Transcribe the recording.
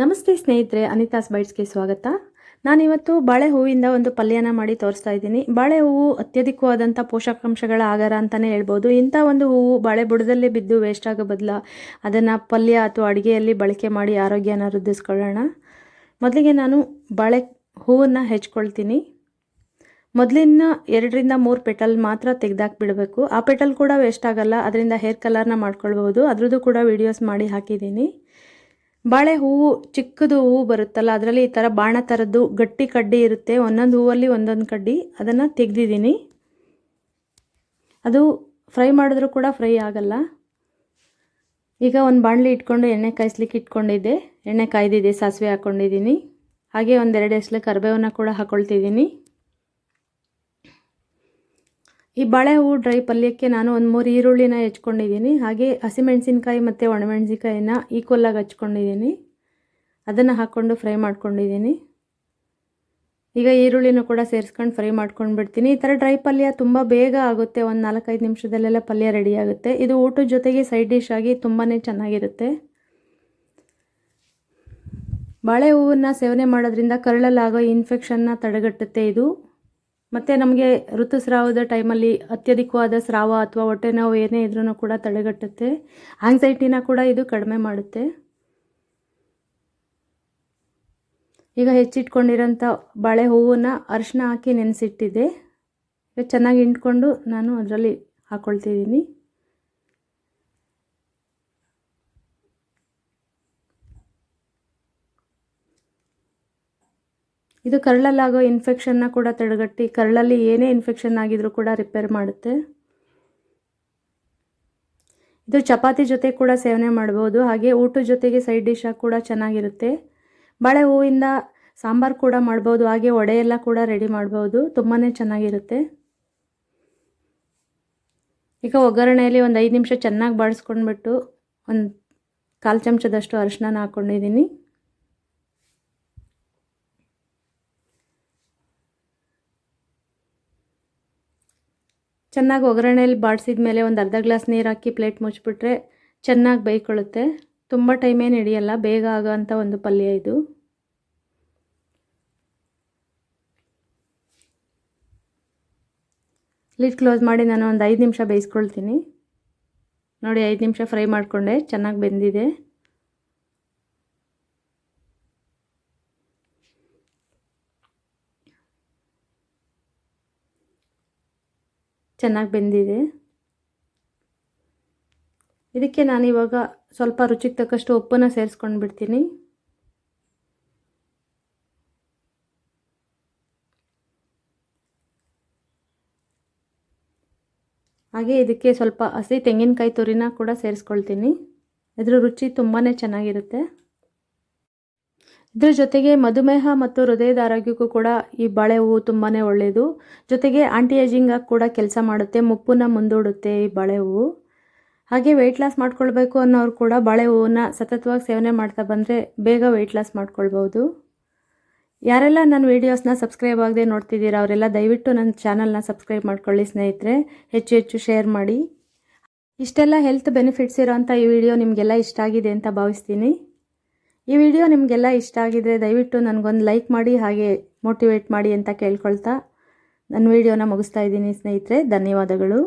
ನಮಸ್ತೆ ಸ್ನೇಹಿತರೆ ಅನಿತಾಸ್ ಬೈಟ್ಸ್ಗೆ ಸ್ವಾಗತ. ನಾನಿವತ್ತು ಬಾಳೆ ಹೂವಿಂದ ಒಂದು ಪಲ್ಯನ ಮಾಡಿ ತೋರಿಸ್ತಾ ಇದ್ದೀನಿ. ಬಾಳೆ ಹೂವು ಅತ್ಯಧಿಕವಾದಂಥ ಪೋಷಕಾಂಶಗಳ ಆಗಾರ ಅಂತಲೇ ಹೇಳ್ಬೋದು. ಇಂಥ ಒಂದು ಹೂವು ಬಾಳೆ ಬುಡದಲ್ಲೇ ಬಿದ್ದು ವೇಸ್ಟ್ ಆಗೋ ಬದಲ ಅದನ್ನು ಪಲ್ಯ ಅಥವಾ ಅಡುಗೆಯಲ್ಲಿ ಬಳಕೆ ಮಾಡಿ ಆರೋಗ್ಯನ ವೃದ್ಧಿಸ್ಕೊಳ್ಳೋಣ. ಮೊದಲಿಗೆ ನಾನು ಬಾಳೆ ಹೂವನ್ನು ಹೆಚ್ಕೊಳ್ತೀನಿ. ಮೊದಲಿನ ಎರಡರಿಂದ ಮೂರು ಪೆಟಲ್ ಮಾತ್ರ ತೆಗೆದಾಕ್ಬಿಡಬೇಕು. ಆ ಪೆಟಲ್ ಕೂಡ ವೇಸ್ಟ್ ಆಗಲ್ಲ, ಅದರಿಂದ ಹೇರ್ ಕಲರ್ನ ಮಾಡ್ಕೊಳ್ಬೋದು ಅದರದ್ದು ಕೂಡ ವೀಡಿಯೋಸ್ ಮಾಡಿ ಹಾಕಿದ್ದೀನಿ. ಬಾಳೆ ಹೂವು ಚಿಕ್ಕದು ಹೂವು ಬರುತ್ತಲ್ಲ, ಅದರಲ್ಲಿ ಈ ಥರ ಬಾಣ ಥರದ್ದು ಗಟ್ಟಿ ಕಡ್ಡಿ ಇರುತ್ತೆ. ಒಂದೊಂದು ಹೂವಲ್ಲಿ ಒಂದೊಂದು ಕಡ್ಡಿ. ಅದನ್ನು ತೆಗೆದಿದ್ದೀನಿ. ಅದು ಫ್ರೈ ಮಾಡಿದ್ರೂ ಕೂಡ ಫ್ರೈ ಆಗಲ್ಲ. ಈಗ ಒಂದು ಬಾಣಲಿ ಇಟ್ಕೊಂಡು ಎಣ್ಣೆ ಕಾಯಿಸ್ಲಿಕ್ಕೆ ಇಟ್ಕೊಂಡಿದ್ದೆ. ಎಣ್ಣೆ ಕಾಯ್ದಿದೆ, ಸಾಸಿವೆ ಹಾಕ್ಕೊಂಡಿದ್ದೀನಿ ಹಾಗೆ ಒಂದೆರಡು ಎಸ್ಲೆ ಕರಿಬೇವನ್ನ ಕೂಡ ಹಾಕ್ಕೊಳ್ತಿದ್ದೀನಿ ಈ ಬಾಳೆ ಹೂವು ಡ್ರೈ ಪಲ್ಯಕ್ಕೆ ನಾನು ಒಂದು ಮೂರು ಈರುಳ್ಳಿನ ಹೆಚ್ಕೊಂಡಿದ್ದೀನಿ ಹಾಗೆ ಹಸಿಮೆಣಸಿನ್ಕಾಯಿ ಮತ್ತು ಒಣಮೆಣಸಿನ್ಕಾಯಿನ ಈಕ್ವಲಾಗಿ ಹಚ್ಕೊಂಡಿದ್ದೀನಿ ಅದನ್ನು ಹಾಕ್ಕೊಂಡು ಫ್ರೈ ಮಾಡ್ಕೊಂಡಿದ್ದೀನಿ ಈಗ ಈರುಳ್ಳಿನೂ ಕೂಡ ಸೇರಿಸ್ಕೊಂಡು ಫ್ರೈ ಮಾಡ್ಕೊಂಡು ಬಿಡ್ತೀನಿ ಈ ಥರ ಡ್ರೈ ಪಲ್ಯ ತುಂಬ ಬೇಗ ಆಗುತ್ತೆ. ಒಂದು ನಾಲ್ಕೈದು ನಿಮಿಷದಲ್ಲೆಲ್ಲ ಪಲ್ಯ ರೆಡಿ ಆಗುತ್ತೆ. ಇದು ಊಟದ ಜೊತೆಗೆ ಸೈಡ್ ಡಿಶ್ ಆಗಿ ತುಂಬಾ ಚೆನ್ನಾಗಿರುತ್ತೆ. ಬಾಳೆ ಹೂವನ್ನು ಸೇವನೆ ಮಾಡೋದ್ರಿಂದ ಕರಳಲ್ಲಾಗೋ ಇನ್ಫೆಕ್ಷನ್ನ ತಡೆಗಟ್ಟುತ್ತೆ ಇದು. ಮತ್ತು ನಮಗೆ ಋತುಸ್ರಾವದ ಟೈಮಲ್ಲಿ ಅತ್ಯಧಿಕವಾದ ಸ್ರಾವ ಅಥವಾ ಹೊಟ್ಟೆ ನೋವು ಏನೇ ಇದ್ರೂ ಕೂಡ ತಡೆಗಟ್ಟುತ್ತೆ. ಆಂಗ್ಸೈಟಿನ ಕೂಡ ಇದು ಕಡಿಮೆ ಮಾಡುತ್ತೆ. ಈಗ ಹೆಚ್ಚಿಟ್ಕೊಂಡಿರೋಂಥ ಬಾಳೆ ಹೂವನ್ನು ಅರಿಶಿನ ಹಾಕಿ ನೆನೆಸಿಟ್ಟಿದೆ ಈಗ ಚೆನ್ನಾಗಿ ಹಿಂಡ್ಕೊಂಡು ನಾನು ಅದರಲ್ಲಿ ಹಾಕ್ಕೊಳ್ತಿದ್ದೀನಿ ಇದು ಕರಳಲ್ಲಾಗೋ ಇನ್ಫೆಕ್ಷನ್ನ ಕೂಡ ತಡೆಗಟ್ಟಿ, ಕರಳಲ್ಲಿ ಏನೇ ಇನ್ಫೆಕ್ಷನ್ ಆಗಿದ್ರೂ ಕೂಡ ರಿಪೇರ್ ಮಾಡುತ್ತೆ. ಇದು ಚಪಾತಿ ಜೊತೆ ಕೂಡ ಸೇವನೆ ಮಾಡ್ಬೋದು, ಹಾಗೆ ಊಟದ ಜೊತೆಗೆ ಸೈಡ್ ಡಿಶ್ ಆಗಿ ಕೂಡ ಚೆನ್ನಾಗಿರುತ್ತೆ. ಬಾಳೆ ಹೂವಿಂದ ಸಾಂಬಾರು ಕೂಡ ಮಾಡ್ಬೋದು, ಹಾಗೆ ವಡೆ ಎಲ್ಲ ಕೂಡ ರೆಡಿ ಮಾಡ್ಬೋದು ತುಂಬಾ ಚೆನ್ನಾಗಿರುತ್ತೆ. ಈಗ ಒಗ್ಗರಣೆಯಲ್ಲಿ ಒಂದು ಐದು ನಿಮಿಷ ಚೆನ್ನಾಗಿ ಬಾಡಿಸ್ಕೊಂಡ್ಬಿಟ್ಟು ಒಂದು ಕಾಲು ಚಮಚದಷ್ಟು ಅರಿಶಿನ ಹಾಕ್ಕೊಂಡಿದ್ದೀನಿ ಚೆನ್ನಾಗಿ ಒಗ್ಗರಣೆಯಲ್ಲಿ ಬಾಡಿಸಿದ ಮೇಲೆ ಒಂದು ಅರ್ಧ ಗ್ಲಾಸ್ ನೀರು ಹಾಕಿ ಪ್ಲೇಟ್ ಮುಚ್ಚಿಬಿಟ್ರೆ ಚೆನ್ನಾಗಿ ಬೇಯ್ಕೊಳ್ಳುತ್ತೆ. ತುಂಬ ಟೈಮೇನು ಹಿಡಿಯಲ್ಲ, ಬೇಗ ಆಗೋಂಥ ಒಂದು ಪಲ್ಯ ಇದು. ಲಿಡ್ ಕ್ಲೋಸ್ ಮಾಡಿ ನಾನು ಒಂದು ಐದು ನಿಮಿಷ ಬೇಯಿಸ್ಕೊಳ್ತೀನಿ. ನೋಡಿ, ಐದು ನಿಮಿಷ ಫ್ರೈ ಮಾಡಿಕೊಂಡೆ, ಚೆನ್ನಾಗಿ ಬೆಂದಿದೆ. ಚೆನ್ನಾಗಿ ಬೆಂದಿದೆ. ಇದಕ್ಕೆ ನಾನು ಇವಾಗ ಸ್ವಲ್ಪ ರುಚಿಗೆ ತಕ್ಕಷ್ಟು ಉಪ್ಪನ್ನು ಸೇರಿಸ್ಕೊಂಡು ಬಿಡ್ತೀನಿ. ಹಾಗೆ ಇದಕ್ಕೆ ಸ್ವಲ್ಪ ಹಸಿ ತೆಂಗಿನಕಾಯಿ ತುರಿನ ಕೂಡ ಸೇರಿಸ್ಕೊಳ್ತೀನಿ. ಇದ್ರ ರುಚಿ ತುಂಬಾ ಚೆನ್ನಾಗಿರುತ್ತೆ. ಇದ್ರ ಜೊತೆಗೆ ಮಧುಮೇಹ ಮತ್ತು ಹೃದಯದ ಆರೋಗ್ಯಕ್ಕೂ ಕೂಡ ಈ ಬಾಳೆ ಹೂವು ತುಂಬಾ ಒಳ್ಳೆಯದು ಜೊತೆಗೆ ಆಂಟಿ ಏಜಿಂಗ್ ಕೂಡ ಕೆಲಸ ಮಾಡುತ್ತೆ, ಮುಪ್ಪನ್ನ ಮುಂದೂಡುತ್ತೆ ಈ ಬಾಳೆ ಹೂವು. ಹಾಗೆ ವೆಯ್ಟ್ ಲಾಸ್ ಮಾಡ್ಕೊಳ್ಬೇಕು ಅನ್ನೋರು ಕೂಡ ಬಾಳೆ ಹೂವನ್ನ ಸತತವಾಗಿ ಸೇವನೆ ಮಾಡ್ತಾ ಬಂದರೆ ಬೇಗ ವೆಯ್ಟ್ ಲಾಸ್ ಮಾಡ್ಕೊಳ್ಬೋದು ಯಾರೆಲ್ಲ ನನ್ನ ವೀಡಿಯೋಸ್ನ ಸಬ್ಸ್ಕ್ರೈಬ್ ಆಗದೆ ನೋಡ್ತಿದ್ದೀರಾ, ಅವರೆಲ್ಲ ದಯವಿಟ್ಟು ನನ್ನ ಚಾನಲ್ನ ಸಬ್ಸ್ಕ್ರೈಬ್ ಮಾಡ್ಕೊಳ್ಳಿ ಸ್ನೇಹಿತರೆ. ಹೆಚ್ಚು ಹೆಚ್ಚು ಶೇರ್ ಮಾಡಿ. ಇಷ್ಟೆಲ್ಲ ಹೆಲ್ತ್ ಬೆನಿಫಿಟ್ಸ್ ಇರೋಂಥ ಈ ವಿಡಿಯೋ ನಿಮಗೆಲ್ಲ ಇಷ್ಟ ಆಗಿದೆ ಅಂತ ಭಾವಿಸ್ತೀನಿ. ಈ ವಿಡಿಯೋ ನಿಮಗೆಲ್ಲ ಇಷ್ಟ ಆಗಿದ್ರೆ ದಯವಿಟ್ಟು ನನಗೊಂದು ಲೈಕ್ ಮಾಡಿ ಹಾಗೆ ಮೋಟಿವೇಟ್ ಮಾಡಿ ಅಂತ ಕೇಳ್ಕೊಳ್ತಾ ನನ್ನ ವಿಡಿಯೋನ ಮುಗಿಸ್ತಾ ಇದ್ದೀನಿ ಸ್ನೇಹಿತರೆ, ಧನ್ಯವಾದಗಳು.